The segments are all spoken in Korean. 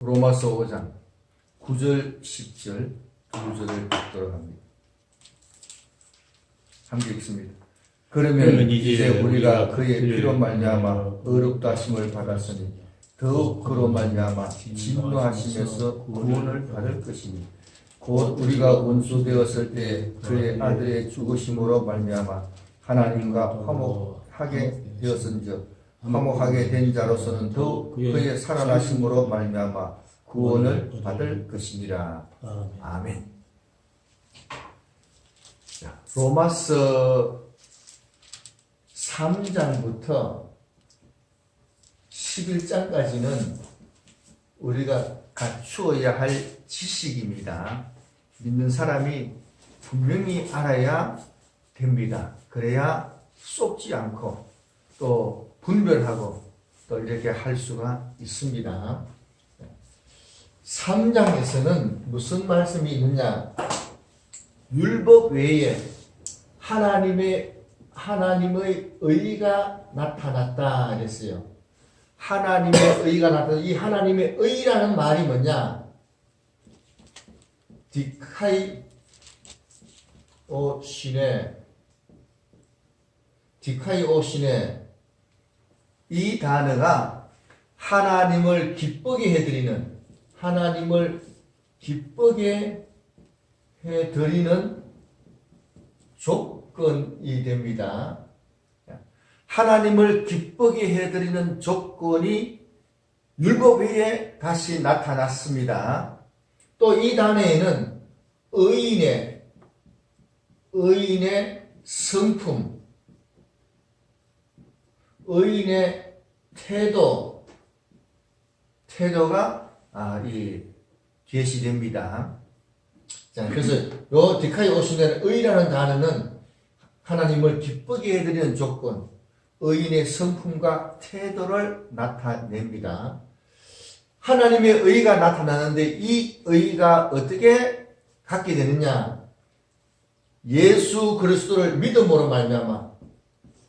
로마서 5장 9절 10절 두 절을 읽도록 합니다. 함께 읽습니다. 그러면 그러면 이제 이제 우리가 그의 피로 말미암아 의롭다 하심을 받았으니 더욱 그로 말미암아 진노하심에서 구원을 받을 것이니 곧 우리가 원수되었을 때 그의 아들의 죽으심으로 말미암아 하나님과 화목하게 되었은즉 화목하게 된 자로서는 더욱 그의 살아나심으로 말미암아 구원을 받을 것이니라. 아멘. 로마서 3장부터 11장까지는 우리가 갖추어야 할 지식입니다. 믿는 사람이 분명히 알아야 됩니다. 그래야 쏙지 않고 또 분별하고 또 이렇게 할 수가 있습니다. 3장에서는 무슨 말씀이 있느냐? 율법 외에 하나님의 하나님의 의가 나타났다 그랬어요. 하나님의 의가 나타났다. 이 하나님의 의라는 말이 뭐냐? 디카이 오시네 디카이 오시네 이 단어가 하나님을 기쁘게 해드리는 하나님을 기쁘게 해드리는 조건이 됩니다. 하나님을 기쁘게 해드리는 조건이 율법 위에 다시 나타났습니다. 또 이 단어에는 의인의 의인의 성품, 의인의 태도, 태도가 아, 이 제시됩니다. 자, 그래서 요 디카이 오시는 의라는 단어는 하나님을 기쁘게 해드리는 조건, 의인의 성품과 태도를 나타냅니다. 하나님의 의가 나타나는데 이 의가 어떻게 갖게 되느냐? 예수 그리스도를 믿음으로 말미암아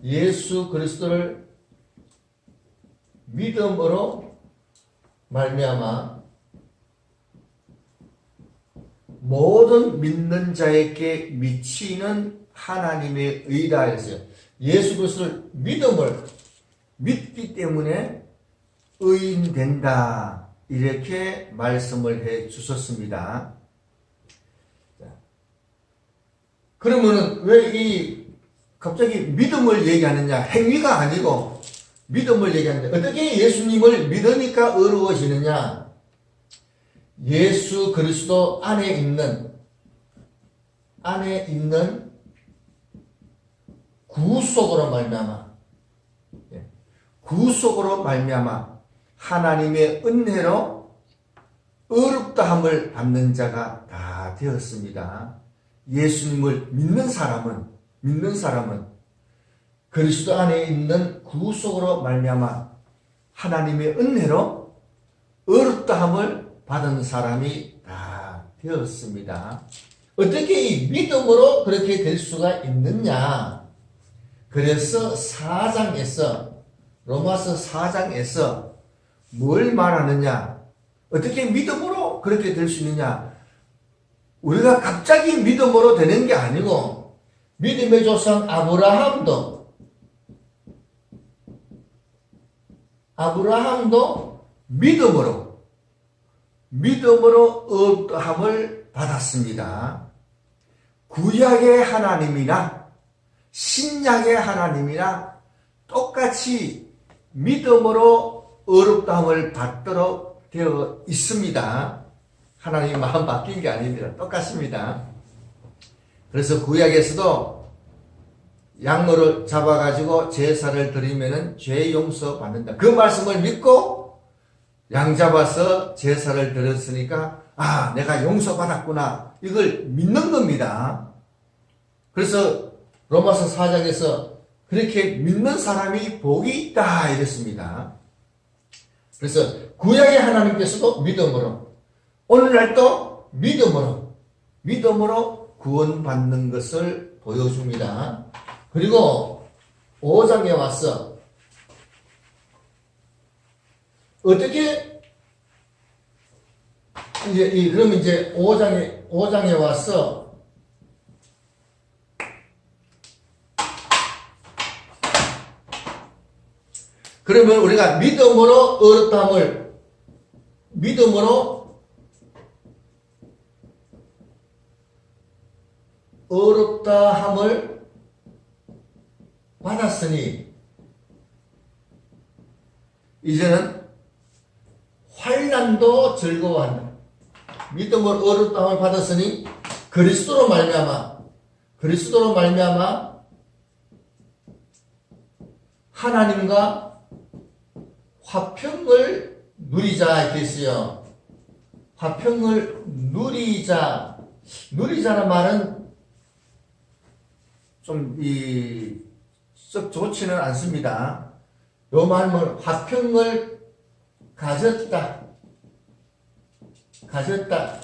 예수 그리스도를 믿음으로 말미암아 모든 믿는 자에게 미치는 하나님의 의다 했어요. 예수 그리스도를 믿음을 믿기 때문에 의인 된다. 이렇게 말씀을 해 주셨습니다. 자, 그러면은 왜 이 갑자기 믿음을 얘기하느냐? 행위가 아니고 믿음을 얘기하는데 어떻게 예수님을 믿으니까 어려워지느냐? 예수 그리스도 안에 있는 안에 있는 구속으로 말미암아 예, 구속으로 말미암아 하나님의 은혜로 어렵다함을 받는 자가 다 되었습니다. 예수님을 믿는 사람은 믿는 사람은 그리스도 안에 있는 구속으로 말미암아 하나님의 은혜로 어렵다함을 받은 사람이 다 되었습니다. 어떻게 이 믿음으로 그렇게 될 수가 있느냐? 그래서 4장에서 로마서 4장에서 뭘 말하느냐? 어떻게 믿음으로 그렇게 될 수 있느냐? 우리가 갑자기 믿음으로 되는 게 아니고 믿음의 조상 아브라함도 아브라함도 믿음으로 믿음으로 어떠함을 받았습니다. 구약의 하나님이나 신약의 하나님이나 똑같이 믿음으로 어렵다함을 받도록 되어 있습니다. 하나님 마음 바뀐 게 아닙니다. 똑같습니다. 그래서 구약에서도 양모를 잡아가지고 제사를 드리면은 죄 용서 받는다. 그 말씀을 믿고 양 잡아서 제사를 드렸으니까 아 내가 용서 받았구나 이걸 믿는 겁니다. 그래서 로마서 4장에서 그렇게 믿는 사람이 복이 있다 이랬습니다. 그래서 구약의 하나님께서도 믿음으로 오늘날도 믿음으로 믿음으로 구원받는 것을 보여줍니다. 그리고 5장에 와서 어떻게 이제 이 그럼 이제 5장에 5장에 와서 그러면 우리가 믿음으로 어렵다함을 믿음으로 어렵다함을 받았으니 이제는 환란도 즐거워한다. 믿음으로 어렵다함을 받았으니 그리스도로 말미암아 그리스도로 말미암아 하나님과 화평을 누리자 이렇게 했어요. 화평을 누리자 누리자는 말은 좀이 썩 좋지는 않습니다. 요 말은 화평을 가졌다. 가졌다.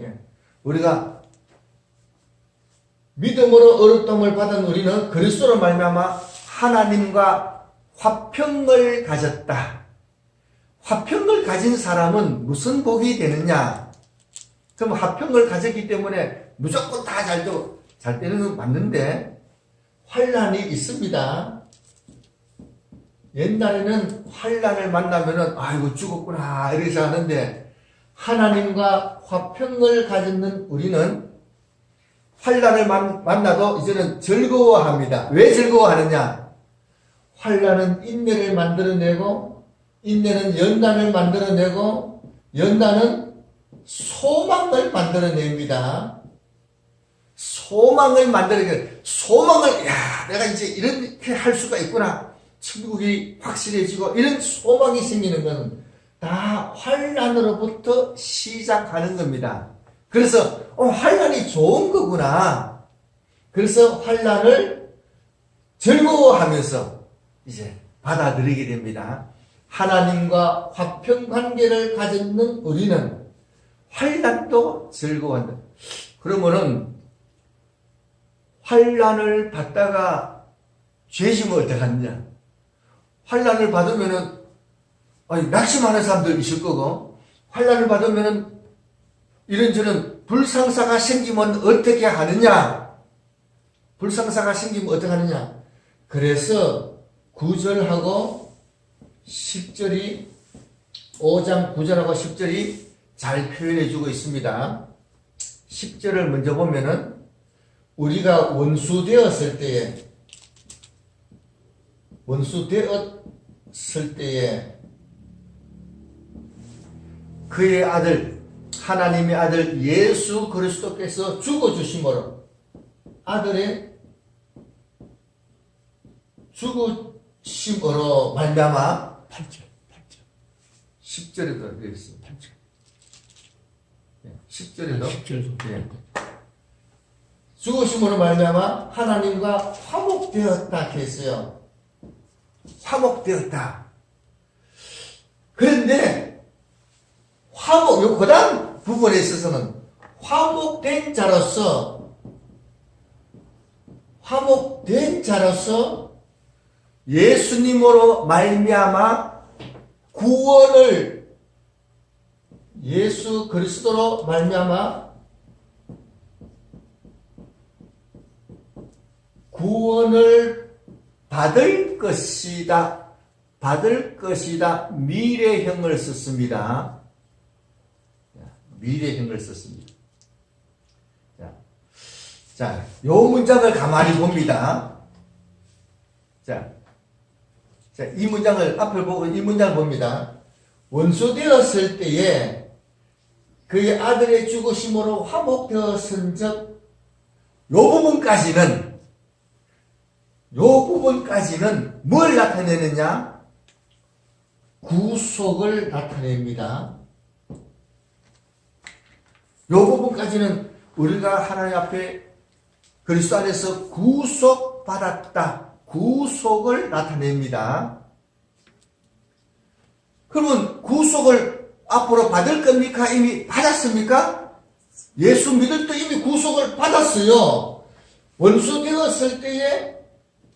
예. 우리가 믿음으로 어렵다을 받은 우리는 그리스도로 말미암아 하나님과 화평을 가졌다. 화평을 가진 사람은 무슨 복이 되느냐? 그럼 화평을 가졌기 때문에 무조건 다 잘 되고 잘 되는 건 맞는데 환란이 있습니다. 옛날에는 환란을 만나면은 아이고 죽었구나 이러지 않은데 하나님과 화평을 가졌는 우리는 환란을 만, 만나도 이제는 즐거워합니다. 왜 즐거워하느냐? 환란은 인내를 만들어내고 인내는 연단을 만들어내고 연단은 소망을 만들어냅니다. 소망을 만들어내 소망을 야 내가 이제 이렇게 할 수가 있구나 천국이 확실해지고 이런 소망이 생기는 것은 다 환란으로부터 시작하는 겁니다. 그래서 어, 환란이 좋은 거구나. 그래서 환란을 즐거워하면서 이제 받아들이게 됩니다. 하나님과 화평 관계를 가졌는 우리는 환란도 즐거워한다. 그러면은 환란을 받다가 죄지면 어떡하느냐? 환란을 받으면은 아니 낙심하는 사람들 있을 거고 환란을 받으면은 이런저런 불상사가 생기면 어떻게 하느냐? 불상사가 생기면 어떻게 하느냐? 그래서 9절하고 10절이 5장 9절하고 10절이 잘 표현해 주고 있습니다. 10절을 먼저 보면은 우리가 원수 되었을 때에 원수 되었을 때에 그의 아들 하나님의 아들 예수 그리스도께서 죽어 주심으로 아들의 죽으심으로 말미암아 8절, 8절, 10절에도 되어 있습니다. 8절. 10절에도 10절에도. 예. 죽으심으로 말미암아 하나님과 화목되었다 했어요. 화목되었다. 그런데 화목 요 그다음 부분에 있어서는 화목된 자로서 화목된 자로서 예수님으로 말미암아 구원을 예수 그리스도로 말미암아 구원을 받을 것이다. 받을 것이다. 미래형을 썼습니다. 미래형을 썼습니다. 자, 자, 요 문장을 가만히 봅니다. 자, 자, 이 문장을 앞을 보고 이 문장을 봅니다. 원수 되었을 때에 그의 아들의 죽으심으로 화목되었은 즉 요 부분까지는 요 부분까지는 뭘 나타내느냐? 구속을 나타냅니다. 요 부분까지는 우리가 하나님 앞에 그리스도 안에서 구속받았다. 구속을 나타냅니다. 그러면 구속을 앞으로 받을 겁니까? 이미 받았습니까? 예수 믿을 때 이미 구속을 받았어요. 원수 되었을 때에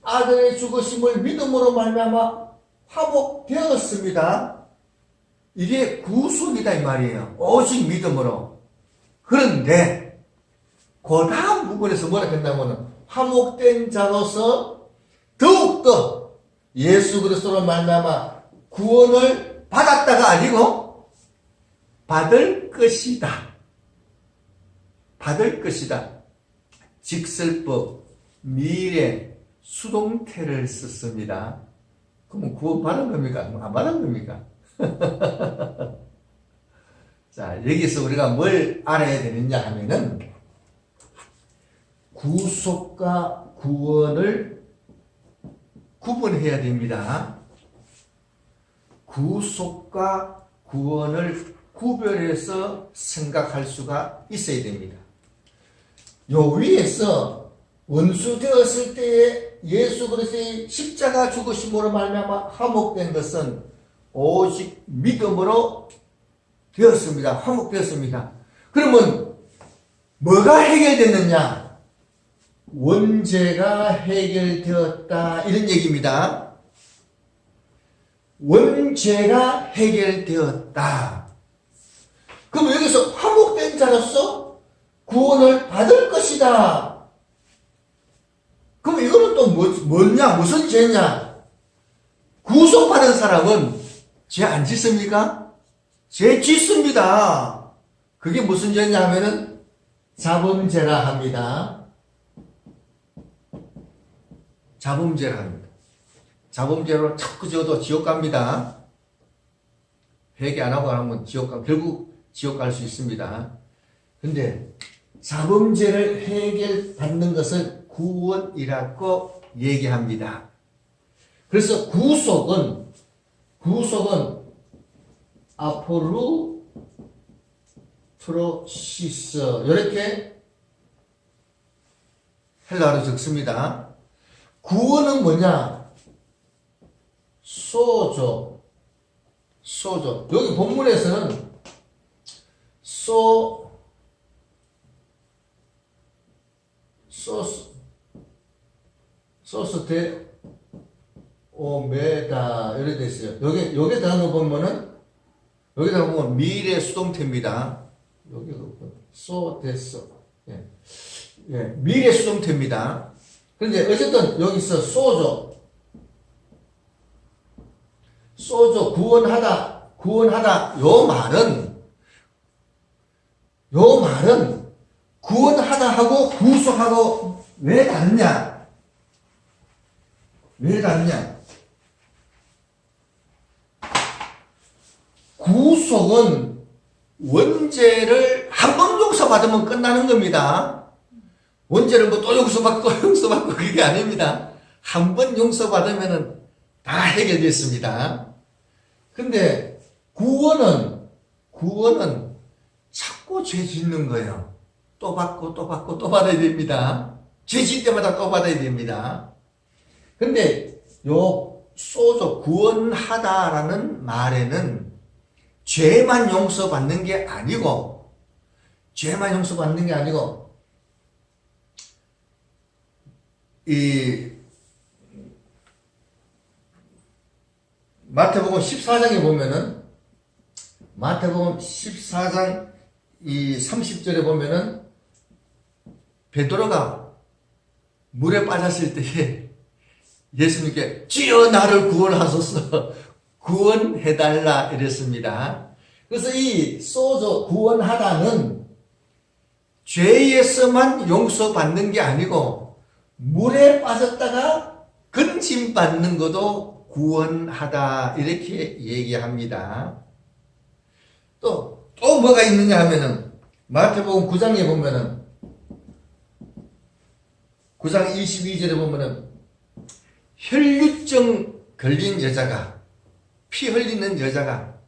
아들의 죽으심을 믿음으로 말미암아 화목되었습니다. 이게 구속이다 이 말이에요. 오직 믿음으로. 그런데 그 다음 부분에서 뭐라 했냐면은 화목된 자로서 더욱더 예수 그리스도로 말미암아 구원을 받았다가 아니고 받을 것이다. 받을 것이다. 직설법, 미래, 수동태를 썼습니다. 그러면 구원 받은 겁니까? 안 받은 겁니까? 자, 여기서 우리가 뭘 알아야 되느냐 하면은 구속과 구원을 구분해야 됩니다. 구속과 구원을 구별해서 생각할 수가 있어야 됩니다. 요 위에서 원수 되었을 때에 예수 그리스도의 십자가 죽으심으로 말미암아 화목된 것은 오직 믿음으로 되었습니다. 화목되었습니다. 그러면 뭐가 해결됐느냐? 원죄가 해결되었다 이런 얘기입니다. 원죄가 해결되었다. 그럼 여기서 화목된 자로서 구원을 받을 것이다. 그럼 이거는 또 뭐, 뭐냐? 무슨 죄냐? 구속받은 사람은 죄 안 짓습니까? 죄 짓습니다. 그게 무슨 죄냐 하면은 자범죄라 합니다. 자범죄라 합니다. 자범죄로 자꾸 지어도 지옥 갑니다. 회개 안 하고 하면 지옥 가, 결국 지옥 갈 수 있습니다. 근데 자범죄를 해결받는 것을 구원이라고 얘기합니다. 그래서 구속은 구속은 아포루 트로시스 이렇게 헬라어로 적습니다. 구원은 뭐냐? 소조 소조 여기 본문에서는 소 소스 소스 대 오메다 이렇게 돼 있어요. 여기 여기 거 보면은 여기 들어가 보면 미래 수동태입니다. 여기 소 됐어. 예. 예, 미래 수동태입니다. 그런데 어쨌든 여기서 소조 소조 구원하다 구원하다 요 말은 요 말은 구원하다 하고 구속하고 왜 다르냐? 왜 다르냐? 구속은 원죄를 한 번 용서받으면 끝나는 겁니다. 원죄를 뭐 또 용서받고 또 용서받고 그게 아닙니다. 한 번 용서받으면 다 해결됐습니다. 근데 구원은 구원은 자꾸 죄 짓는 거예요. 또 받고 또 받고 또 받아야 됩니다. 죄짓 때마다 또 받아야 됩니다. 근데 요 소조 구원하다라는 말에는 죄만 용서받는 게 아니고 죄만 용서받는 게 아니고 이 마태복음 14장에 보면은 마태복음 14장 이 30절에 보면은 베드로가 물에 빠졌을 때에 예수님께 주여 나를 구원하소서 구원해달라 이랬습니다. 그래서 이 소조 구원하다는 죄에서만 용서받는 게 아니고 물에 빠졌다가 근심 받는 것도 구원하다 이렇게 얘기합니다. 또, 또 뭐가 있느냐 하면은 마태복음 9장에 보면은 9장 22절에 보면은 혈류증 걸린 여자가 피 흘리는 여자가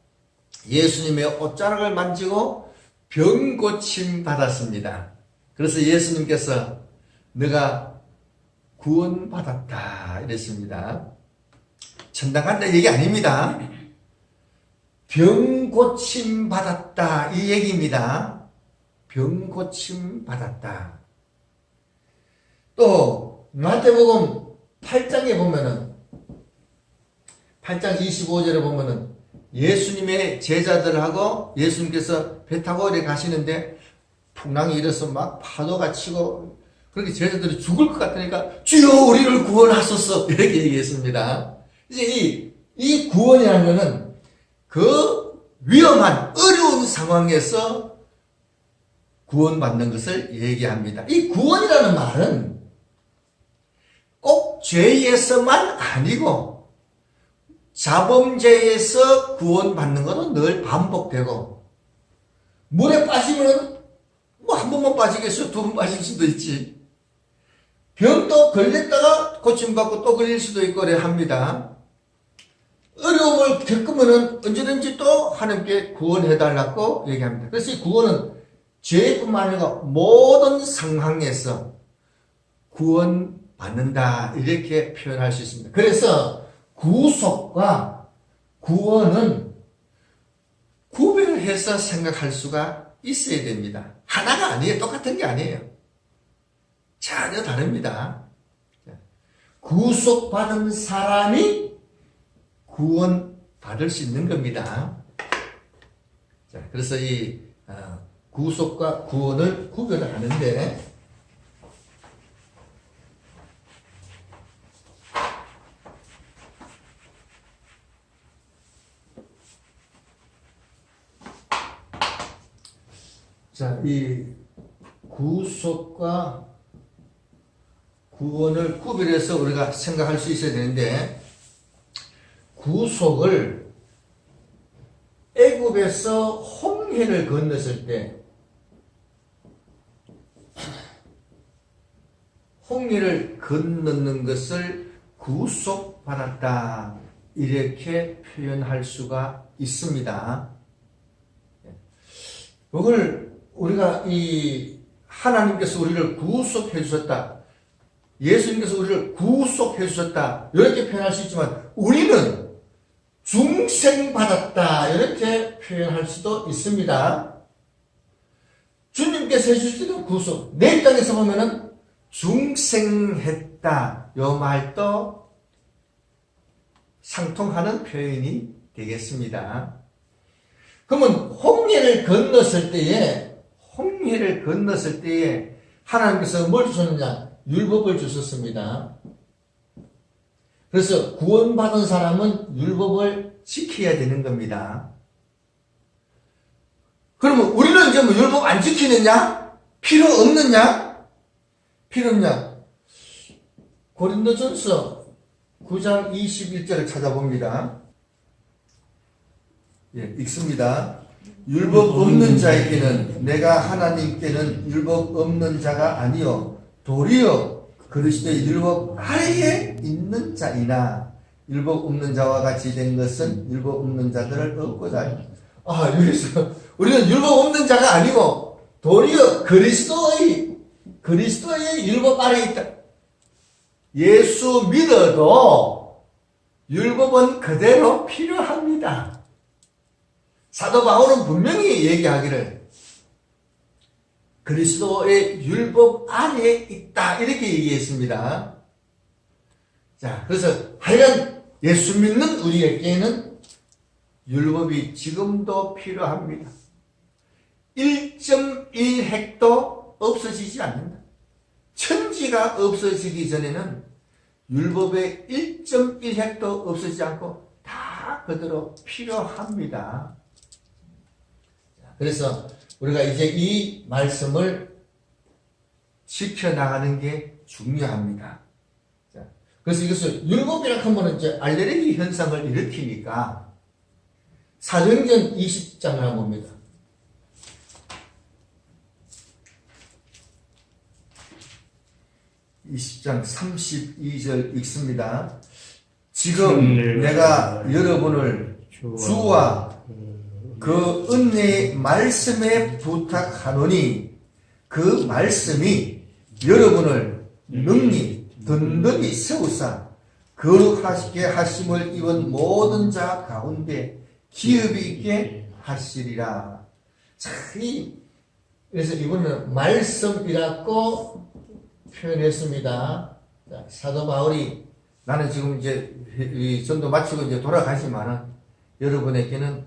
예수님의 옷자락을 만지고 병 고침 받았습니다. 그래서 예수님께서 너가 구원받았다 이랬습니다. 천당 간다 얘기 아닙니다. 병 고침 받았다 이 얘기입니다. 병 고침 받았다. 또 마태복음 8장에 보면은 8장 25절에 보면은 예수님의 제자들하고 예수님께서 배 타고 이렇게 가시는데 풍랑이 일어서 막 파도가 치고 그렇게 제자들이 죽을 것 같으니까 주여 우리를 구원하소서 이렇게 얘기했습니다. 이제 이, 이 구원이라는 것은 그 위험한 어려운 상황에서 구원받는 것을 얘기합니다. 이 구원이라는 말은 꼭 죄에서만 아니고 자범죄에서 구원받는 것은 늘 반복되고 물에 빠지면 뭐 한 번만 빠지겠어요? 두번 빠질 수도 있지. 병도 걸렸다가 고침받고 또 걸릴 수도 있고 그래 합니다. 어려움을 겪으면은 언제든지 또 하나님께 구원해달라고 얘기합니다. 그래서 이 구원은 죄뿐만 아니라 모든 상황에서 구원 받는다. 이렇게 표현할 수 있습니다. 그래서 구속과 구원은 구별해서 생각할 수가 있어야 됩니다. 하나가 아니에요. 똑같은 게 아니에요. 전혀 다릅니다. 구속받은 사람이 구원받을 수 있는 겁니다. 자, 그래서 이 어, 구속과 구원을 구별을 하는데 이 구속과 구원을 구별해서 우리가 생각할 수 있어야 되는데 구속을 애굽에서 홍해를 건넜을 때 홍해를 건너는 것을 구속받았다 이렇게 표현할 수가 있습니다. 이걸 우리가 이 하나님께서 우리를 구속해 주셨다. 예수님께서 우리를 구속해 주셨다. 이렇게 표현할 수 있지만 우리는 중생받았다. 이렇게 표현할 수도 있습니다. 주님께서 해주시는 구속. 내 입장에서 보면은 중생했다. 요 말도 상통하는 표현이 되겠습니다. 그러면 홍해를 건넜을 때에 홍해를 건넜을 때에 하나님께서 뭘 주셨느냐? 율법을 주셨습니다. 그래서 구원받은 사람은 율법을 지켜야 되는 겁니다. 그러면 우리는 이제 뭐 율법 안 지키느냐? 필요 없느냐? 필요 없냐? 고린도전서 9장 21절을 찾아봅니다. 예, 읽습니다. 율법 없는 자에게는 내가 하나님께는 율법 없는 자가 아니요 도리어 그리스도의 율법 아래에 있는 자이나 율법 없는 자와 같이 된 것은 율법 없는 자들을 얻고자. 아 여기서 우리는 율법 없는 자가 아니고 도리어 그리스도의 그리스도의 율법 아래에 있다. 예수 믿어도 율법은 그대로 필요합니다. 사도 바울은 분명히 얘기하기를 그리스도의 율법 안에 있다 이렇게 얘기했습니다. 자, 그래서 하여간 예수 믿는 우리에게는 율법이 지금도 필요합니다. 1.1핵도 없어지지 않는다. 천지가 없어지기 전에는 율법의 1.1핵도 없어지지 않고 다 그대로 필요합니다. 그래서 우리가 이제 이 말씀을 지켜나가는 게 중요합니다. 자, 그래서 이것을 율법이라 하면 이제 알레르기 현상을 일으키니까 사도행전 20장을 한번 봅니다. (20장 32절) 읽습니다. 지금 내가 여러분을 주와 그 은혜의 말씀에 부탁하노니 그 말씀이 여러분을 능히 든든히 세우사 거룩하시게 하심을 입은 모든 자 가운데 기업이 있게 하시리라. 자, 이, 그래서 이번에는 말씀이라고 표현했습니다. 자, 사도 바울이 나는 지금 이제 이 전도 마치고 이제 돌아가지만은 여러분에게는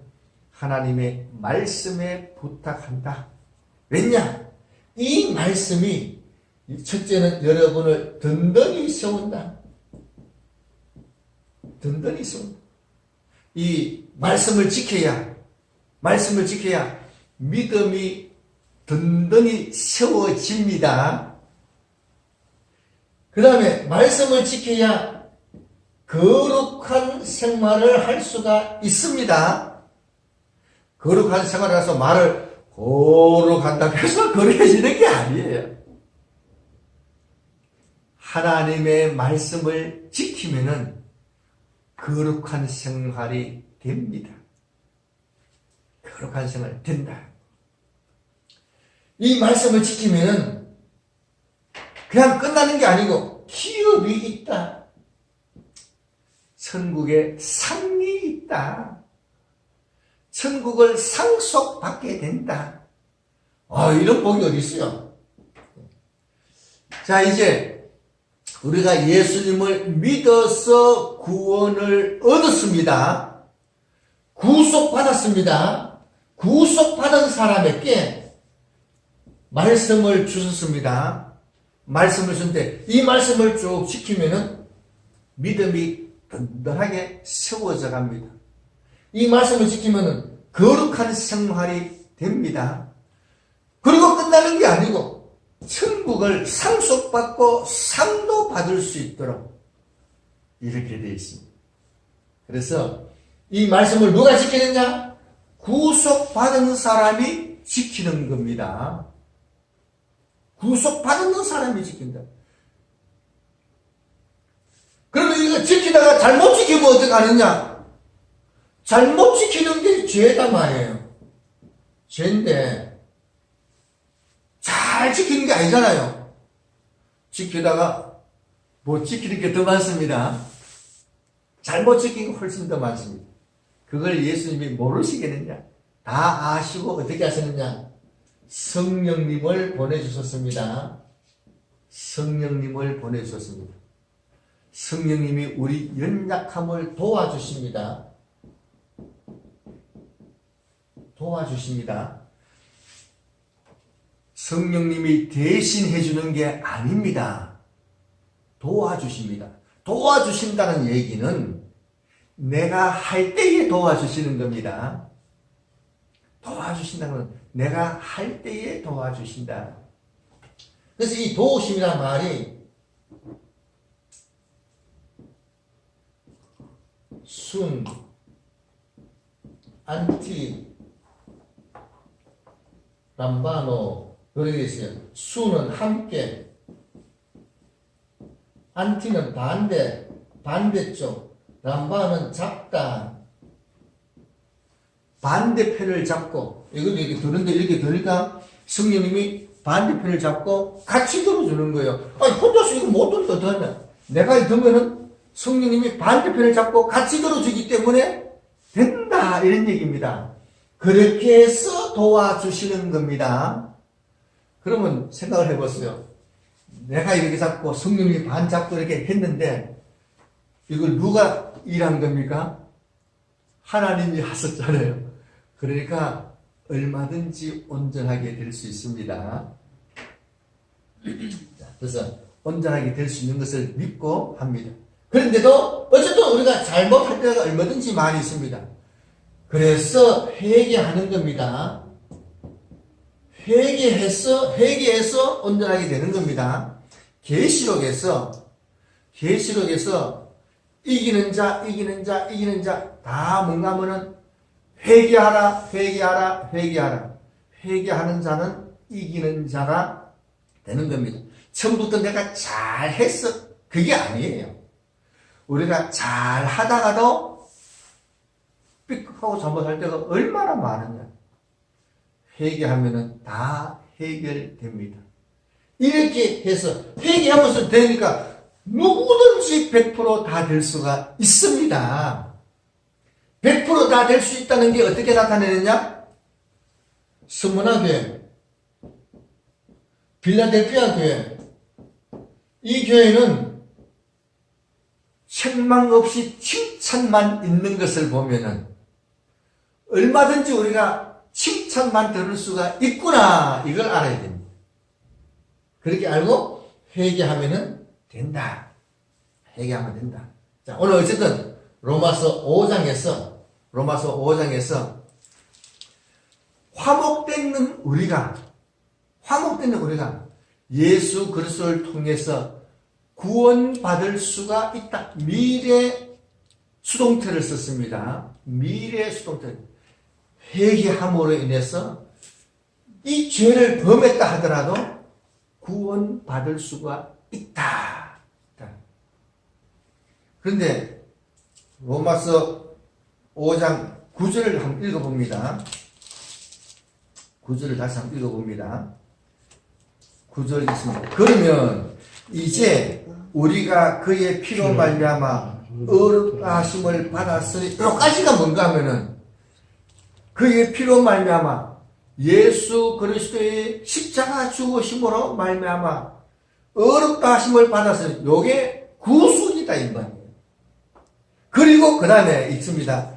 하나님의 말씀에 부탁한다. 왜냐? 이 말씀이 첫째는 여러분을 든든히 세운다. 든든히 세운다. 이 말씀을 지켜야, 말씀을 지켜야 믿음이 든든히 세워집니다. 그 다음에 말씀을 지켜야 거룩한 생활을 할 수가 있습니다. 거룩한 생활을 해서 말을 거룩한다고 해서 거룩해지는 게 아니에요. 하나님의 말씀을 지키면은 거룩한 생활이 됩니다. 거룩한 생활 된다. 이 말씀을 지키면은 그냥 끝나는 게 아니고 기업이 있다. 천국에 상이 있다. 천국을 상속받게 된다. 아, 이런 복이 어디 있어요? 자, 이제 우리가 예수님을 믿어서 구원을 얻었습니다. 구속받았습니다. 구속받은 사람에게 말씀을 주셨습니다. 말씀을 주는데 이 말씀을 쭉 지키면은 믿음이 든든하게 세워져 갑니다. 이 말씀을 지키면은 거룩한 생활이 됩니다. 그리고 끝나는 게 아니고 천국을 상속받고 상도 받을 수 있도록 이렇게 되어 있습니다. 그래서 이 말씀을 누가 지키느냐? 구속받은 사람이 지키는 겁니다. 구속받은 사람이 지킨다. 그러면 이거 지키다가 잘못 지키면 어떡하느냐? 잘못 지키는 게 죄다 말이에요. 죄인데, 잘 지키는 게 아니잖아요. 지키다가 못 지키는 게 더 많습니다. 잘못 지키는 게 훨씬 더 많습니다. 그걸 예수님이 모르시겠느냐? 다 아시고 어떻게 하셨느냐? 성령님을 보내주셨습니다. 성령님을 보내주셨습니다. 성령님이 우리 연약함을 도와주십니다. 도와주십니다. 성령님이 대신 해주는 게 아닙니다. 도와주십니다. 도와주신다는 얘기는 내가 할 때에 도와주시는 겁니다. 도와주신다는 건 내가 할 때에 도와주신다. 그래서 이 도우심이란 말이 순, 안티, 람바노 이렇게 돼 있어요. 순은 함께, 안티는 반대, 반대쪽, 람바는 작다. 반대편을 잡고 이것도 이렇게 드는데 이렇게 드니까 성령님이 반대편을 잡고 같이 들어주는 거예요. 아니 혼자서 이거 못 들다 어떡하냐. 내가 들면은 성령님이 반대편을 잡고 같이 들어주기 때문에 된다 이런 얘기입니다. 그렇게 해서 도와주시는 겁니다. 그러면 생각을 해보세요. 내가 이렇게 잡고 성령님이 반 잡고 이렇게 했는데 이걸 누가 일한 겁니까? 하나님이 하셨잖아요. 그러니까 얼마든지 온전하게 될 수 있습니다. 자, 그래서 온전하게 될 수 있는 것을 믿고 합니다. 그런데도 어쨌든 우리가 잘못할 때가 얼마든지 많이 있습니다. 그래서 회개하는 겁니다. 회개해서 회개해서 온전하게 되는 겁니다. 계시록에서 계시록에서 이기는 자, 이기는 자, 이기는 자 다 뭔가 하면은 회개하라, 회개하라, 회개하라. 회개하는 자는 이기는 자가 되는 겁니다. 처음부터 내가 잘했어. 그게 아니에요. 우리가 잘 하다가도 삐끗하고 잘못할 때가 얼마나 많으냐. 회개하면은 다 해결됩니다. 이렇게 해서 회개하면서 되니까 누구든지 100%다 될 수가 있습니다. 100%다 될 수 있다는 게 어떻게 나타내느냐? 스무나 교회, 빌라델피아 교회, 이 교회는 책망 없이 칭찬만 있는 것을 보면은 얼마든지 우리가 칭찬만 들을 수가 있구나. 이걸 알아야 됩니다. 그렇게 알고 회개하면은 된다. 회개하면 된다. 자, 오늘 어쨌든 로마서 5장에서 로마서 5장에서 화목되는 우리가 화목되는 우리가 예수 그리스도를 통해서 구원받을 수가 있다. 미래 수동태를 썼습니다. 미래 수동태. 회개함으로 인해서 이 죄를 범했다 하더라도 구원받을 수가 있다. 그런데 로마서 5장 9절을 한번 읽어봅니다. 9절을 다시 한번 읽어봅니다. 9절 있습니다. 그러면 이제 우리가 그의 피로 말미암아 의롭다 하심을 받았으니 여기까지가 뭔가 하면은 그의 피로 말미암아 예수 그리스도의 십자가 죽으심으로 말미암아 의롭다하심을 받았으니 요게 구속이다 이 말이에요. 그리고 그 다음에 있습니다.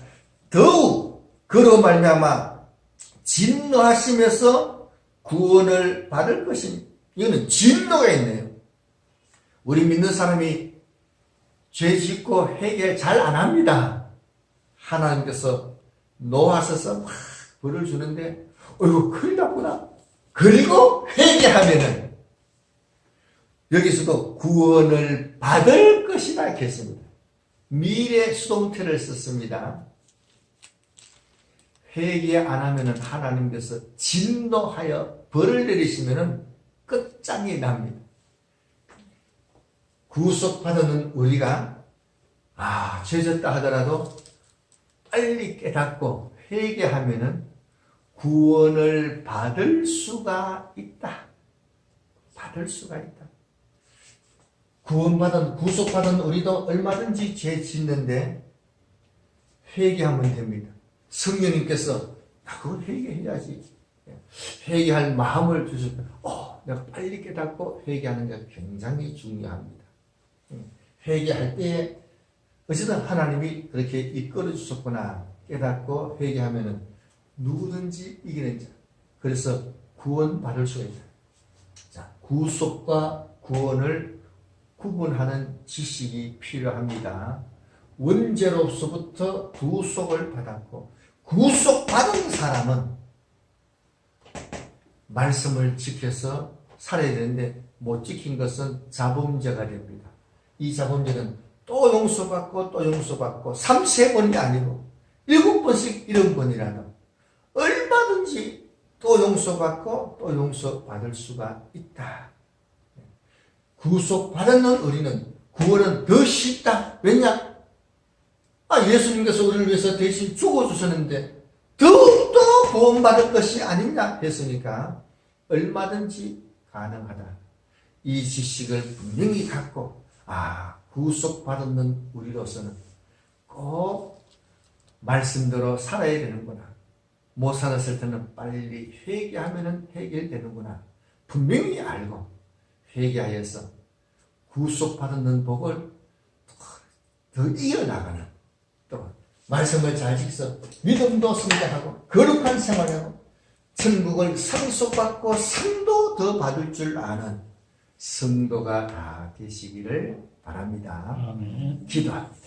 더욱 그로 말미암아 진노하심에서 구원을 받을 것이니 이거는 진노가 있네요. 우리 믿는 사람이 죄 짓고 회개 잘 안 합니다. 하나님께서 노하셔서 막 벌을 주는데 어이구 큰일 났구나. 그리고 회개하면은 여기서도 구원을 받을 것이다 이렇게 했습니다. 미래 수동태를 썼습니다. 회개 안 하면은 하나님께서 진노하여 벌을 내리시면은 끝장이 납니다. 구속받는 우리가 아 죄졌다 하더라도 빨리 깨닫고 회개하면은 구원을 받을 수가 있다. 받을 수가 있다. 구원받은 구속받은 우리도 얼마든지 죄 짓는데 회개하면 됩니다. 성령님께서 야, 그거 회개해야지. 회개할 마음을 주셨다. 어, 내가 빨리 깨닫고 회개하는 게 굉장히 중요합니다. 회개할 때에 어쨌든 하나님이 그렇게 이끌어 주셨구나 깨닫고 회개하면은 누구든지 이기는 자. 그래서 구원 받을 수가 있다. 자, 구속과 구원을 구분하는 지식이 필요합니다. 원죄로서부터 구속을 받았고 구속받은 사람은 말씀을 지켜서 살아야 되는데 못 지킨 것은 자범죄가 됩니다. 이 자범죄는 또 용서받고 또 용서받고 삼세 번이 아니고 일곱 번씩 이런 번이라도 얼마든지 또 용서받고 또 용서받을 수가 있다. 구속받는 우리는 구원은 더 쉽다. 왜냐? 아, 예수님께서 우리를 위해서 대신 죽어주셨는데 더욱더 구원받을 것이 아니냐 했으니까 얼마든지 가능하다. 이 지식을 분명히 갖고 아 구속받는 우리로서는 꼭 말씀대로 살아야 되는구나. 못 살았을 때는 빨리 회개하면 해결되는구나. 분명히 알고 회개하여서 구속받는 복을 더 이어나가는 또 말씀을 잘 지켜서 믿음도 성장하고 거룩한 생활하고 천국을 상속받고 상도 더 받을 줄 아는 성도가 다 되시기를 바랍니다. 아멘. 기도합니다.